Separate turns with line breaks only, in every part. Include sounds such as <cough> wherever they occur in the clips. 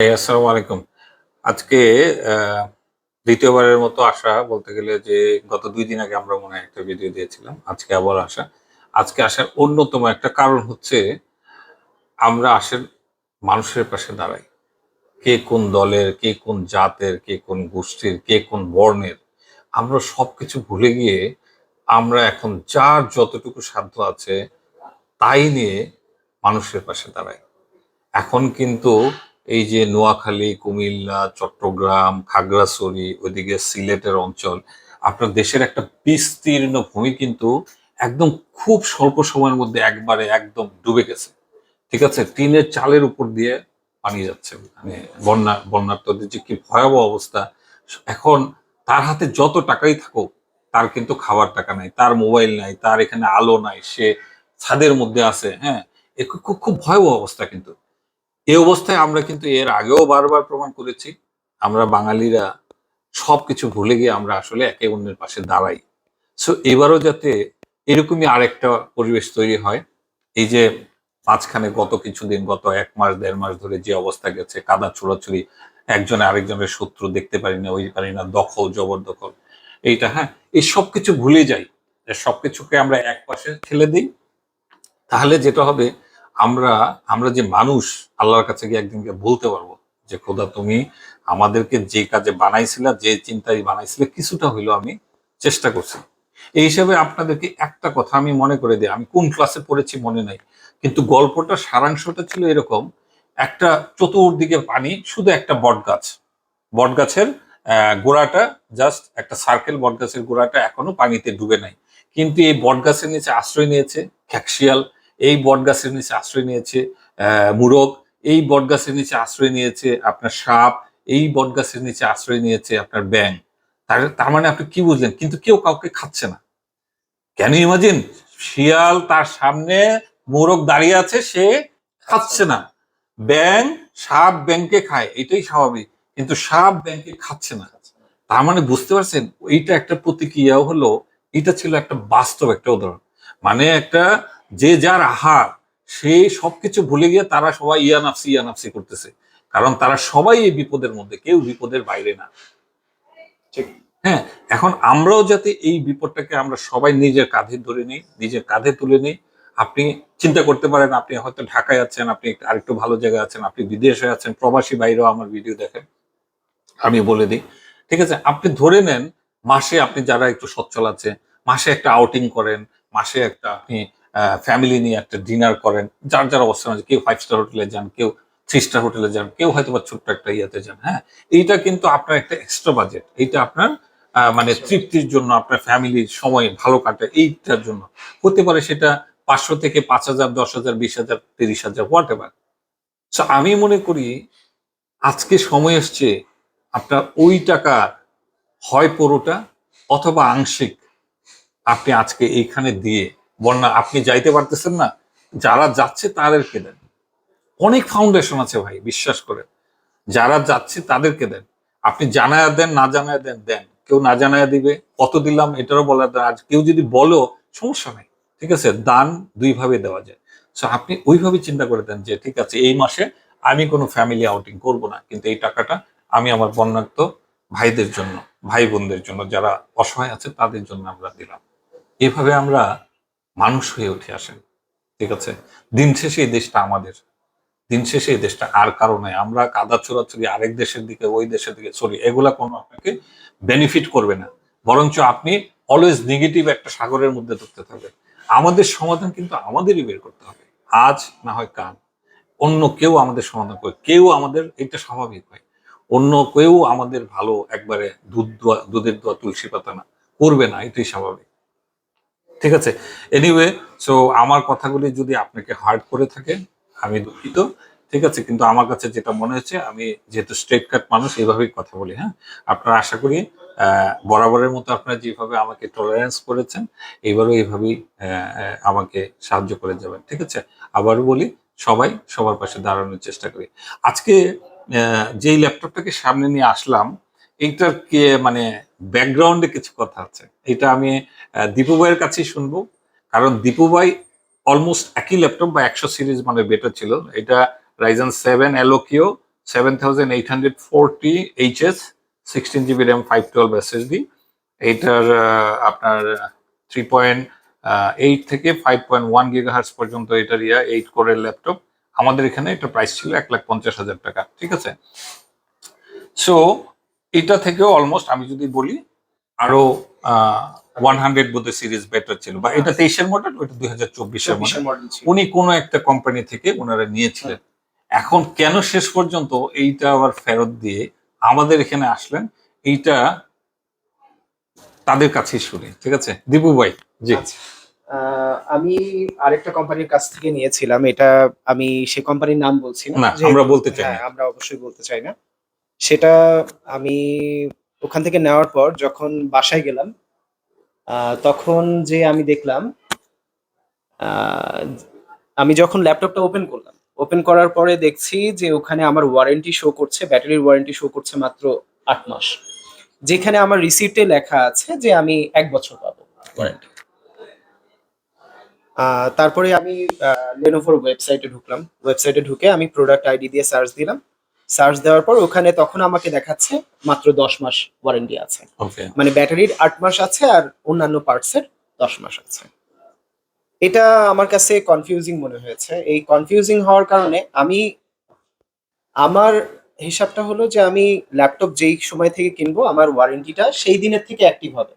আসসালামু আলাইকুম। আজকে দ্বিতীয়বারের মতো আসা বলতে গেলে যে গত দুই দিন আগে আমরা মনে একটা ভিডিও দিয়েছিলাম। আজকে আবার আসা আজকে আসার অন্যতম একটা কারণ হচ্ছে আমরা আসের মানুষের পাশে দাঁড়াই। কে কোন দলের, কে কোন জাতের, কে কোন গোষ্ঠীর, কে কোন বর্ণের। আমরা সবকিছু ভুলে গিয়ে আমরা এখন যার যতটুকু সাধ্য আছে তাই নিয়ে মানুষের পাশে দাঁড়াই। এখন কিন্তু এই যে নোয়াখালী, কুমিল্লা, চট্টগ্রাম, খাগড়াছড়ি, ওইদিকে সিলেটের অঞ্চল, আপনার দেশের একটা বিস্তীর্ণ ভূমি কিন্তু একদম খুব স্বল্প সময়ের মধ্যে একবারে একদম ডুবে গেছে। ঠিক আছে? টিনের চালের উপর দিয়ে পানি যাচ্ছে। মানে বন্যা বন্যার্থদের যে কি ভয়াবহ অবস্থা, এখন তার হাতে যত টাকাই থাকুক, তার কিন্তু খাবার টাকা নাই, তার মোবাইল নাই, তার এখানে আলো নাই, সে ছাদের মধ্যে আছে হ্যাঁ? খুব- খুব ভয়াবহ অবস্থা কিন্তু। এই অবস্থায় আমরা কিন্তু এর আগেও বারবার প্রমাণ করেছি। আমরা বাঙালিরা সবকিছু ভুলে গিয়ে আমরা আসলে একে অন্যের পাশে দাঁড়াই। সো এবারও যাতে এরকমই আরেকটা পরিবেশ তৈরি হয়, এই যে মাঝখানে গত কিছুদিন, গত এক মাস, দেড় মাস ধরে যে অবস্থা গেছে, কাদা ছোড়াছুড়ি, একজনে আরেকজনের শত্রু দেখতে পারি না, ওই পারি না, দখল, জবরদখল, এইটা হ্যাঁ এই সবকিছু ভুলে যাই। যে সবকিছুকে আমরা এক পাশে ঠেলে দিই। তাহলে যেটা হবে আমরা আমরা যে মানুষ আল্লাহর কাছে গিয়ে একদিনকে বলতে পারব যে খোদা তুমি আমাদেরকে যে কাজে বানাইছিলা যে চিন্তায় বানাইছিলে কিছুটা হইল আমি চেষ্টা করছি। এই হিসাবে আপনাদেরকে একটা কথা আমি মনে করে দিই। আমি কোন ক্লাসে পড়েছি মনে নাই কিন্তু গল্পটা সারাংশটা ছিল এরকম। একটা চতুর্দিকে পানি শুধু একটা বট গাছ বট গাছের আহ, গোড়াটা জাস্ট একটা সার্কেল বট গাছের গোড়াটা এখনও পানিতে ডুবে নাই। কিন্তু এই বট গাছের নিচে আশ্রয় নিয়েছে খ্যাকশিয়াল এই বট গাছের নিচে আশ্রয় নিয়েছে মুরগ, এই বট গাছের নিচে আশ্রয় নিয়েছে আপনার সাপ, এই বট গাছের নিচে আশ্রয় নিয়েছে আপনার ব্যাং তার তার মানে আপনি কি বুঝলেন? কিন্তু কেউ কাউকে খাচ্ছে না। কেন ইমাজিন শিয়াল তার সামনে মোরগ দাঁড়িয়ে আছে, সে খাচ্ছে না। ব্যাং সাপ ব্যাংকে খায়, এটাই স্বাভাবিক। কিন্তু সাপ ব্যাংকে খাচ্ছে না। তার মানে বুঝতে পারছেন? এইটা একটা প্রতিক্রিয়া হলো, এটা ছিল একটা বাস্তব একটা উদাহরণ। মানে একটা যে যার আহার সে সবকিছু ভুলে গিয়ে তারা সবাই ইয়ানাফসি ইয়ানাফসি করতেছে। কারণ তারা সবাই এই বিপদের মধ্যে কেউ বিপদের বাইরে না।
ঠিক।
হ্যাঁ এখন আমরাও যাতে এই বিপদটাকে আমরা সবাই নিজের কাঁধে ধরে নিই নিজের কাঁধে তুলে নিই। আপনি চিন্তা করতে পারেন আপনি হয়তো ঢাকায় আছেন আপনি একটু আরেকটু ভালো জায়গায় আছেন আপনি বিদেশে আছেন প্রবাসী বাইরেও আমার ভিডিও দেখেন। আমি বলে দিই ঠিক আছে? আপনি ধরে নেন মাসে আপনি যারা একটু সচ্ছল আছে মাসে একটা আউটিং করেন মাসে একটা আপনি ফ্যামিলি নিয়ে একটা ডিনার করেন, যার যার অবস্থান আছে কেউ ফাইভ স্টার হোটেলে যান, কেউ থ্রি স্টার হোটেলে যান, কেউ হয়তো বা ছোট্ট একটা ইয়েতে যান হ্যাঁ? এইটা কিন্তু আপনার একটা এক্সট্রা বাজেট এইটা আপনার মানে তৃপ্তির জন্য, আপনার ফ্যামিলির সময় ভালো কাটে, এইটার জন্য। হতে পারে সেটা পাঁচশো থেকে পাঁচ হাজার, দশ হাজার, বিশ হাজার, তিরিশ হাজার হোয়াট এভার আমি মনে করি আজকে সময় এসছে আপনার ওই টাকা হয় পুরোটা অথবা আংশিক আপনি আজকে এইখানে দিয়ে বন্যা, আপনি যাইতে পারতেছেন না, যারা যাচ্ছে তাদেরকে দেন। অনেক ফাউন্ডেশন আছে ভাই, বিশ্বাস করে যারা যাচ্ছে তাদেরকে দেন। আপনি জানায়া দেন, না জানায়া দেন দেন। কেউ না জানায়া দিবে, কত দিলাম এটারও বলার। আজ কেউ যদি বলো সমস্যা নেই, ঠিক আছে? দান দুই ভাবে দেওয়া যায়। সো আপনি ওইভাবে চিন্তা করে দেন যে, ঠিক আছে, এই মাসে আমি কোনো ফ্যামিলি আউটিং করব না, কিন্তু এই টাকাটা আমি আমার বন্যাক্ত ভাইদের জন্য, ভাই বোনদের জন্য, যারা অসহায় আছে তাদের জন্য আমরা দিলাম। এভাবে আমরা মানুষ হয়ে উঠে আসেন। ঠিক আছে? দিন শেষে এই দেশটা আমাদের। দিন শেষে এই দেশটা আর কারণে আমরা কাদা চোরাচুরি আরেক দেশের দিকে, ওই দেশের দিকে সরি এগুলা কোনো আপনাকে বেনিফিট করবে না। বরঞ্চ আপনি অলওয়েজ নেগেটিভ একটা সাগরের মধ্যে ধরতে থাকবেন। আমাদের সমাধান কিন্তু আমাদেরই বের করতে হবে। আজ না হয় কাল। অন্য কেউ আমাদের সমাধান করে কেউ আমাদের, এটা স্বাভাবিক হয় অন্য কেউ আমাদের ভালো একবারে দুধ দোয়া, দুধের দোয়া তুলসী পাতা না। করবে না, এটাই স্বাভাবিক। ঠিক আছে? এনিওয়ে সো আমার কথাগুলি যদি আপনাকে হার্ড করে থাকে, আমি দুঃখিত, ঠিক আছে? কিন্তু আমার কাছে যেটা মনে হচ্ছে, আমি যেহেতু স্ট্রেট কাট মানুষ এইভাবেই কথা বলি হ্যাঁ? আপনারা আশা করি বরাবরের মতো আপনারা যেভাবে আমাকে টলারেন্স করেছেন, এবারও এইভাবেই আমাকে সাহায্য করে যাবেন, ঠিক আছে? আবারও বলি, সবাই সবার পাশে দাঁড়ানোর চেষ্টা করি। আজকে যেই ল্যাপটপটাকে সামনে নিয়ে আসলাম এইটার কে মানে ব্যাকগ্রাউন্ডে কিছু কথা আছে। এটা আমি দীপু ভাইয়ের কাছেই শুনব। কারণ দীপু ভাই অলমোস্ট একই ল্যাপটপ বা একশো সিরিজ মানে বেটার ছিল। এটা Ryzen seven এলোকিও seven thousand eight hundred forty HS sixteen GB RAM five twelve SSD এইটার আপনার থ্রি পয়েন্ট এইট থেকে ফাইভ পয়েন্ট ওয়ান গিগাহার্স পর্যন্ত এটার ইয়া এইট কোরের ল্যাপটপ আমাদের এখানে এটা প্রাইস ছিল এক লাখ পঞ্চাশ হাজার টাকা, ঠিক আছে? সো এটা থেকেও অলমোস্ট আমি যদি বলি আরও ওয়ান হান্ড্রেড বোধ সিরিজ বেটার ছিল। বা এটা তেইশের মডেল ওইটা দুই হাজার চব্বিশের মডেল উনি কোনো একটা কোম্পানি থেকে ওনারা নিয়েছিলেন। এখন কেন শেষ পর্যন্ত এইটা আবার ফেরত দিয়ে আমাদের এখানে আসলেন এইটা তাদের কাছেই শুনি ঠিক আছে? দীপু ভাই জি।
আচ্ছা। আমি আরেকটা কোম্পানির কাছ থেকে নিয়েছিলাম এটা আমি সে কোম্পানির নাম বলছি না।
আমরা বলতে চাই না।
হ্যাঁ, আমরা অবশ্যই বলতে চাই না। সেটা আমি ওখান থেকে নেওয়ার পর যখন বাসায় গেলাম তখন যে আমি দেখলাম আমি যখন ল্যাপটপটা ওপেন করলাম ওপেন করার পরে দেখছি যে ওখানে আমার ওয়ারেন্টি শো করছে ব্যাটারির ওয়ারেন্টি শো করছে মাত্র আট মাস। যেখানে আমার রিসিপ্টে লেখা আছে যে আমি এক বছর পাবো ওয়ারেন্টি তারপরে আমি লেনোভোর ওয়েবসাইটে ঢুকলাম। ওয়েবসাইটে ঢুকে আমি প্রোডাক্ট আইডি দিয়ে সার্চ দিলাম। সার্চ দেওয়ার পর ওখানে তখন আমাকে দেখাচ্ছে মাত্র দশ মাস ওয়ারেন্টি আছে।
ওকে
মানে ব্যাটারির আট মাস আছে আর অন্যান্য পার্টসের দশ মাস আছে। এটা আমার কাছে কনফিউজিং মনে হয়েছে। এই কনফিউজিং হওয়ার কারণে আমি আমার হিসাবটা হলো যে আমি ল্যাপটপ যেই সময় থেকে কিনবো আমার ওয়ারেন্টিটা সেই দিনের থেকে অ্যাক্টিভ হবে।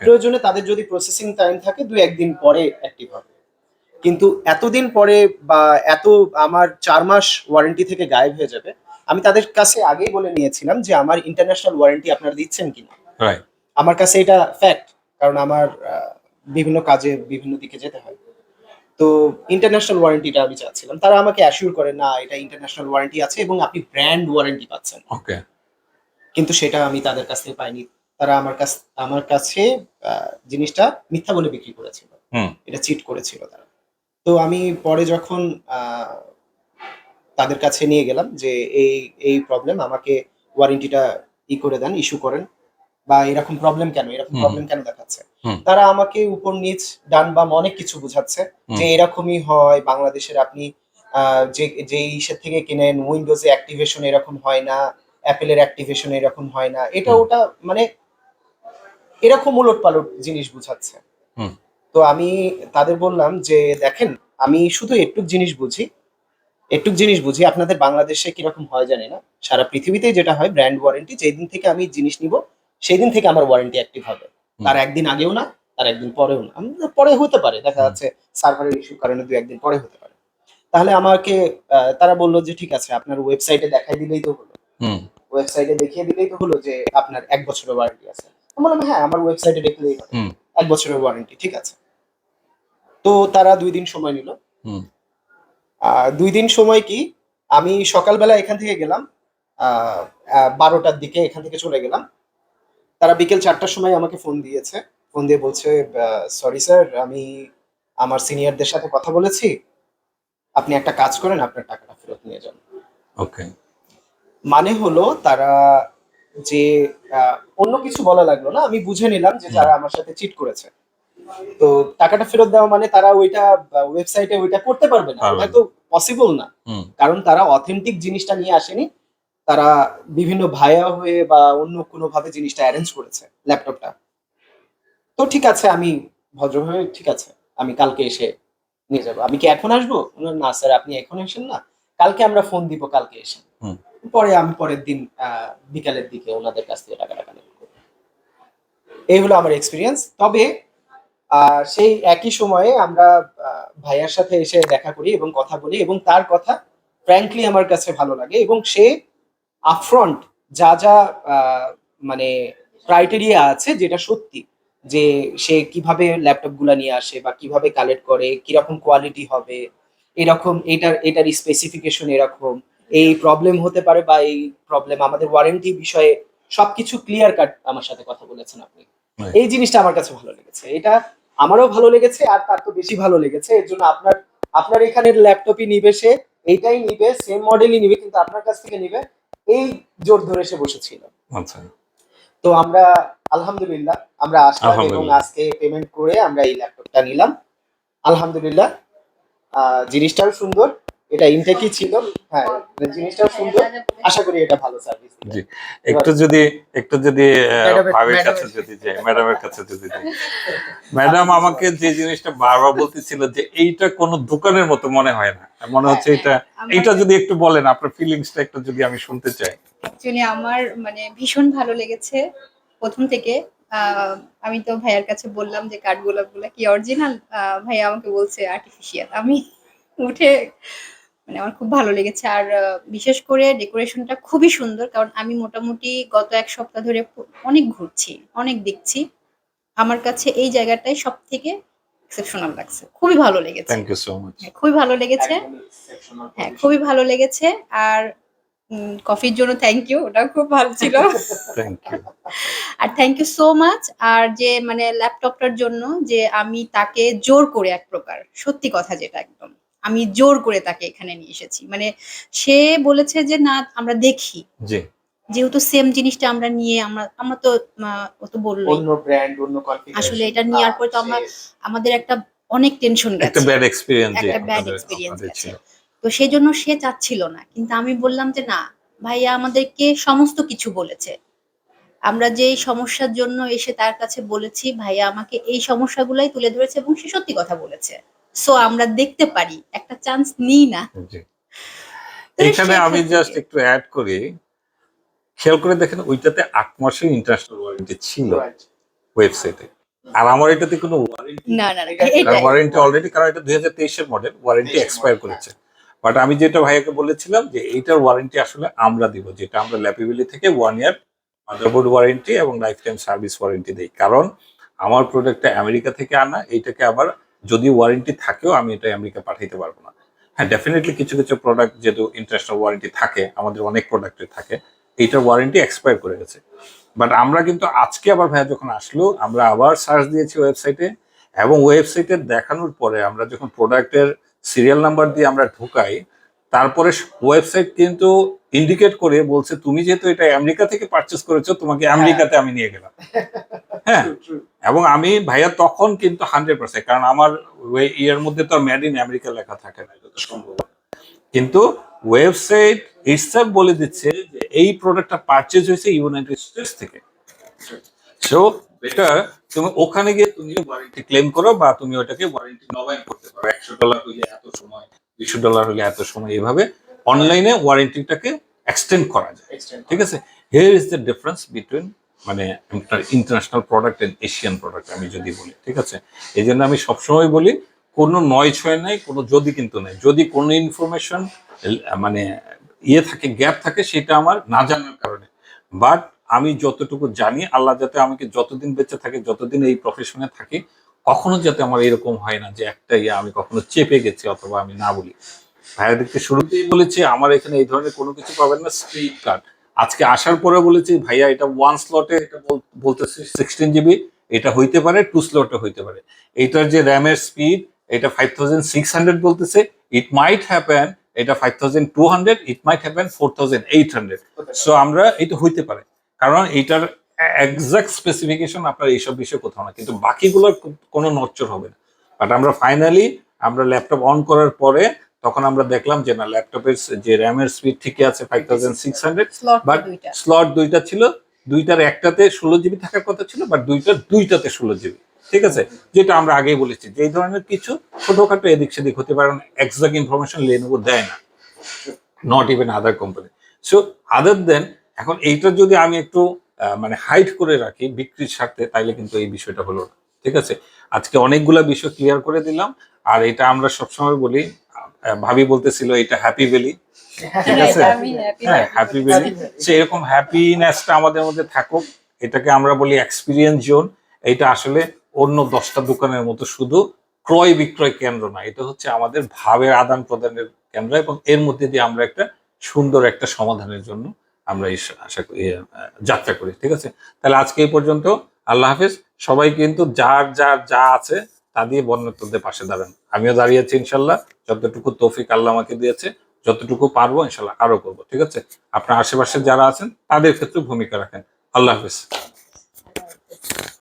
প্রয়োজনে তাদের যদি প্রসেসিং টাইম থাকে দু একদিন পরে অ্যাক্টিভ হবে। কিন্তু এতদিন পরে বা এত আমার চার মাস ওয়ারেন্টি থেকে গায়েব হয়ে যাবে আমি তাদের কাছে আগেই বলে নিয়েছিলাম যে আমার ইন্টারন্যাশনাল ওয়ারেন্টি আপনারা দিচ্ছেন কিনা। আমার কাছে এটা ফ্যাক্ট কারণ আমার বিভিন্ন কাজে বিভিন্ন দিকে যেতে হয়। তো ইন্টারন্যাশনাল ওয়ারেন্টিটা আমি চাচ্ছিলাম। তারা আমাকে অ্যাসিওর করে না এটা ইন্টারন্যাশনাল ওয়ারেন্টি আছে এবং আপনি ব্র্যান্ড ওয়ারেন্টি পাচ্ছেন।
ওকে
কিন্তু সেটা আমি তাদের কাছ থেকে পাইনি। তারা আমার কাছ আমার কাছে জিনিসটা মিথ্যা বলে বিক্রি করেছিল।
হুম।
এটা চিট করেছিল তারা। তো আমি পরে যখন আহ, তাদের কাছে নিয়ে গেলাম যে এই এই প্রবলেম আমাকে ওয়ারেন্টিটা ই করে দেন ইস্যু করেন। বা এরকম প্রবলেম কেন? এরকম প্রবলেম কেন দেখাচ্ছে? তারা আমাকে উপর নিচ ডান বাম অনেক কিছু বোঝাচ্ছে যে এরকমই হয় বাংলাদেশের আপনি যে যে ইসের থেকে কিনেন উইন্ডোজে অ্যাক্টিভেশন এরকম হয় না অ্যাপেলের অ্যাক্টিভেশন এরকম হয় না এটা ওটা মানে এরকম উলট পালট জিনিস বুঝাচ্ছে। তো আমি তাদের বললাম যে দেখেন আমি শুধু একটুক জিনিস বুঝি একটুক জিনিস বুঝি আপনাদের বাংলাদেশে কীরকম হয় জানি না। সারা পৃথিবীতে যেটা হয় ব্র্যান্ড ওয়ারেন্টি যেই দিন থেকে আমি জিনিস নিব সেই দিন থেকে আমার ওয়ারেন্টি অ্যাক্টিভ হবে। তার একদিন আগেও না তার একদিন পরেও না। পরে হতে পারে দেখা যাচ্ছে সার্ভারের ইস্যুর কারণে দু একদিন পরে হতে পারে। তাহলে আমাকে তারা বলল যে ঠিক আছে আপনার ওয়েবসাইটে দেখাই দিলেই তো হলো।
হুম।
ওয়েবসাইটে দেখিয়ে দিলেই তো হলো যে আপনার এক বছরের ওয়ারেন্টি আছে। আমি বললাম হ্যাঁ আমার ওয়েবসাইটে দেখলেই হবে।
হুম।
এক বছরের ওয়ারেন্টি ঠিক আছে? তো তারা দুই দিন সময় নিল। দুই দিন সময় কি? আমি সকালবেলা এখান থেকে গেলাম বারোটার দিকে এখান থেকে চলে গেলাম। তারা বিকেল চারটার সময় আমাকে ফোন দিয়েছে। ফোন দিয়ে বলছে সরি স্যার আমি আমার সিনিয়রদের সাথে কথা বলেছি। আপনি একটা কাজ করেন আপনার টাকাটা ফেরত নিয়ে যান।
ওকে
মানে হলো তারা যে অন্য কিছু বলা লাগল না আমি বুঝে নিলাম যে যারা আমার সাথে চিট করেছে। তো টাকাটা ফেরত দেওয়া মানে তারা ওইটা ওয়েবসাইটে ওইটা করতে পারবে না।
পারবে
ওটা
না।
তো পসিবল না। কারণ তারা অথেন্টিক জিনিসটা নিয়ে আসেনি। তারা বিভিন্ন ভায়া হয়ে বা অন্য কোনো ভাবে জিনিসটা অ্যারেঞ্জ করেছে ল্যাপটপটা তো ঠিক আছে আমি ভদ্রভাবে ঠিক আছে আমি কালকে এসে নিয়ে যাব। আমি কি এখন আসব? না স্যার আপনি এখন এসেন না। কালকে আমরা ফোন দিব কালকে এসে। পরে আমি পরের দিন বিকালের দিকে ওনাদের কাছ থেকে টাকাটা কালেক্ট করব এই হলো আমার এক্সপিরিয়েন্স তবে সেই একই সময়ে আমরা ভাইয়ার সাথে এসে দেখা করি এবং কথা বলি এবং তার কথা ফ্র্যাঙ্কলি আমার কাছে ভালো লাগে এবং সে আপফ্রন্ট যা যা মানে ক্রাইটেরিয়া আছে যেটা সত্যি যে সে কীভাবে ল্যাপটপগুলা নিয়ে আসে বা কীভাবে কালেক্ট করে কীরকম কোয়ালিটি হবে এরকম এটার এটার স্পেসিফিকেশন এরকম এই প্রবলেম হতে পারে বা এই প্রবলেম আমাদের ওয়ারেন্টি বিষয়ে সবকিছু ক্লিয়ার কাট আমার সাথে কথা বলেছেন আপনি। এই জিনিসটা আমার কাছে ভালো লেগেছে। এটা আমারও ভালো লেগেছে আর তার তো বেশি ভালো লেগেছে। এর জন্য আপনার আপনার এখানের ল্যাপটপই নিবে সে এইটাই নিবে সেম মডেলই নিবে কিন্তু আপনার কাছ থেকে নিবে এই জোর ধরে সে বসেছিল।
আচ্ছা।
তো আমরা আলহামদুলিল্লাহ আমরা আসলাম এবং আজকে পেমেন্ট করে আমরা এই ল্যাপটপটা নিলাম। আলহামদুলিল্লাহ। আহ, জিনিসটাও সুন্দর। এটা ইনটেকই ছিল। হ্যাঁ জিনিসটাও সুন্দর। আশা করি এটা ভালো সার্ভিস
জি। একটু যদি একটু যদি আহ, কাছে যদি যাই ম্যাডামের কাছে যদি যাই। ম্যাডাম আমাকে যে জিনিসটা বারবার বলতেছিল যে এইটা কোনো দোকানের মতো মনে হয় না। মনে হচ্ছে এটা
আমার-
এইটা যদি একটু বলেন আপনার ফিলিংসটা একটু যদি আমি শুনতে চাই।
অ্যাকচুয়ালি আমার মানে ভীষণ ভালো লেগেছে প্রথম থেকে। আহ, আমি তো ভাইয়ার কাছে বললাম যে কাঠগোলাপগুলা কি অরিজিনাল ভাইয়া আমাকে বলছে আর্টিফিশিয়াল আমি উঠে মানে আমার খুব ভালো লেগেছে। আর বিশেষ করে ডেকোরেশনটা খুবই সুন্দর কারণ আমি মোটামুটি গত এক সপ্তাহ ধরে অনেক ঘুরছি অনেক দেখছি। আমার কাছে এই জায়গাটাই সব থেকে এক্সেপশনাল লাগছে। খুবই ভালো লেগেছে।
থ্যাংক ইউ সো মাচ
হ্যাঁ, খুবই ভালো লেগেছে। হ্যাঁ খুবই ভালো লেগেছে। আর কফির জন্য থ্যাংক ইউ ওটাও খুব ভালো ছিল। <laughs>
থ্যাংক ইউ
আর থ্যাংক ইউ সো মাচ আর যে মানে ল্যাপটপটার জন্য যে আমি তাকে জোর করে এক প্রকার সত্যি কথা যেটা একদম। আমি জোর করে তাকে এখানে নিয়ে এসেছি। মানে সে বলেছে যে না আমরা দেখি।
জি।
যেহেতু সেম জিনিসটা আমরা নিয়ে আমরা আমরা তো ও তো বললোই।
অন্য ব্র্যান্ড অন্য কনফিগারেশন
আসলে এটা নেওয়ার পর তো আমরা- আমাদের একটা অনেক টেনশন
একটা ব্যাড এক্সপিরিয়েন্স
একটা experience গেছে। তো সেই জন্য সে চাচ্ছিল না। কিন্তু আমি বললাম যে না ভাইয়া আমাদেরকে সমস্ত কিছু বলেছে। আমরা যে সমস্যার জন্য এসে তার কাছে বলেছি ভাইয়া আমাকে এই সমস্যাগুলাই তুলে ধরেছে এবং সে সত্যি কথা বলেছে। সো আমরা দেখতে পারি একটা চান্স নিই না।
এখানে আমি জাস্ট একটু অ্যাড করি। খেয়াল করে দেখেন ওইটাতে আট মাসের ইন্টারন্যাশনাল ওয়ারেন্টি ছিল ওয়েবসাইটে আর আমার এটাতে কোনো ওয়ারেন্টি
না না না
এটা-
ওয়ারেন্টি অলরেডি কারণ এটা দুই হাজার তেইশের মডেল ওয়ারেন্টি এক্সপায়ার করেছে। বাট আমি যেটা ভাইয়াকে বলেছিলাম যে এইটার ওয়ারেন্টি আসলে আমরা দিব যেটা আমরা ল্যাপিবিলি থেকে ওয়ান ইয়ার মাদারবোর্ড ওয়ারেন্টি এবং লাইফ টাইম সার্ভিস ওয়ারেন্টি দিই। কারণ আমার প্রোডাক্টটা আমেরিকা থেকে আনা এইটাকে আবার যদি ওয়ারেন্টি থাকেও আমি এটা আমেরিকা পাঠাইতে পারব না। হ্যাঁ ডেফিনেটলি কিছু কিছু প্রোডাক্ট যেহেতু ইন্টারন্যাশনাল ওয়ারেন্টি থাকে, আমাদের অনেক প্রোডাক্টে থাকে, এইটার ওয়ারেন্টি এক্সপায়ার করে গেছে। বাট আমরা কিন্তু আজকে আবার ভাইয়া যখন আসলো, আমরা আবার সার্চ দিয়েছি ওয়েবসাইটে এবং ওয়েবসাইটে দেখানোর পরে আমরা যখন প্রোডাক্টের সিরিয়াল নাম্বার দিয়ে আমরা ঢুকাই, তারপরে ওয়েবসাইট কিন্তু ইন্ডিকেট করে বলছে তুমি যেহেতু এটা আমেরিকা থেকে পারচেস করেছ তোমাকে আমেরিকাতে আমি নিয়ে গেলাম। <laughs> হ্যাঁ। এবং আমি ভাইয়া তখন কিন্তু হান্ড্রেড পার্সেন্ট কারণ আমার ইয়ের মধ্যে তো মেড ইন আমেরিকা লেখা থাকে না এটা সম্ভব। কিন্তু ওয়েবসাইট ইটসেলফ বলে দিচ্ছে যে এই প্রোডাক্টটা পারচেজ হয়েছে ইউনাইটেড স্টেটস থেকে। সো বেটার তুমি ওখানে গিয়ে তুমি ওয়ারেন্টি ক্লেম করো বা তুমি ওটাকে ওয়ারেন্টি নবায়ন করতে পারো। একশো ডলার হইলে এত সময় দুশো ডলার হলে এত সময় এভাবে অনলাইনে ওয়ারেন্টিটাকে এক্সটেন্ড করা যায়। ঠিক আছে? Here is the difference between মানে international product and Asian product আমি যদি বলি ঠিক আছে? এই জন্য আমি সবসময় বলি কোনো নয় ছয় নাই কোনো যদি কিন্তু নাই। যদি কোনো ইনফরমেশন মানে ইয়ে থাকে গ্যাপ থাকে সেটা আমার না জানার কারণে। বাট আমি যতটুকু জানি আল্লাহ যাতে আমাকে যতদিন বেঁচে থাকে যতদিন এই প্রফেশনে থাকি কখনো যাতে আমার এরকম হয় না যে একটা ইয়ে আমি কখনো চেপে গেছি অথবা আমি না বলি। ভাইয়াদেরকে শুরুতেই বলেছি আমার এখানে এই ধরনের কোনো কিছু পাবেন না স্ট্রিট কার্ড আজকে আসার পরে বলেছি ভাইয়া এটা ওয়ান স্লটে এটা বল- বলতেছে সিক্সটিন জিবি এটা হইতে পারে টু স্লটে হইতে পারে। এটার যে র্যামের স্পিড এটা ফাইভ থাউজেন্ড সিক্স হান্ড্রেড বলতেছে ইট মাইট হ্যাপেন এটা five thousand two hundred it might happen four thousand eight hundred so আমরা এটা হইতে পারে। কারণ এটার এক্সাক্ট স্পেসিফিকেশন আপনার এইসব বিষয়ে কোথাও না কিন্তু বাকিগুলোর কোনো নচ্চর হবে না। বাট আমরা ফাইনালি আমরা ল্যাপটপ অন করার পরে তখন আমরা দেখলাম যে না ল্যাপটপের যে র্যামের স্পিড ঠিকই আছে five thousand six hundred
slot
but slot দুইটা। ছিল দুইটার একটাতে ষোলো জিবি থাকার কথা ছিল বাট দুইটার দুইটাতে ষোলো জিবি। ঠিক আছে? যেটা আমরা আগেই বলেছি যে এই ধরনের কিছু ছোটখাটো এদিক সেদিক হতে পারে এক্সাক্ট ইনফরমেশন লেনোভো দেয় না। Not even other company so other than এখন এইটা যদি আমি একটু মানে হাইট করে রাখি বিক্রির স্বার্থে তাইলে কিন্তু এই বিষয়টা হলো না। ঠিক আছে? আজকে অনেকগুলা বিষয় ক্লিয়ার করে দিলাম আর এটা আমরা সবসময় বলি ভাবি বলতেছিল এটা হ্যাপি ভ্যালি ঠিক আছে?
আমি happy
হ্যাঁ হ্যাপি। ভ্যালি সেরকম হ্যাপিনেসটা আমাদের মধ্যে থাকুক এটাকে আমরা বলি এক্সপিরিয়েন্স জোন এটা আসলে অন্য দশটা দোকানের মতো শুধু ক্রয় বিক্রয় কেন্দ্র না এটা হচ্ছে আমাদের ভাবের আদান প্রদানের কেন্দ্র এবং এর মধ্যে দিয়ে আমরা একটা সুন্দর একটা সমাধানের জন্য আমরা আশা করি যাত্রা করি ঠিক আছে? তাহলে আজকে এই পর্যন্ত আল্লাহ হাফেজ। সবাই কিন্তু যার যার যা আছে তা দিয়ে বন্যতদের পাশে দাঁড়ান। আমিও দাঁড়িয়েছি ইনশাল্লাহ, যতটুকু তৌফিক আল্লাহ আমাকে দিয়েছে, যতটুকু পারব ইনশাল্লাহ আরও করব, ঠিক আছে? আপনার আশেপাশে যারা আছেন, তাদের ক্ষেত্রে ভূমিকা রাখেন। আল্লাহ হাফেজ।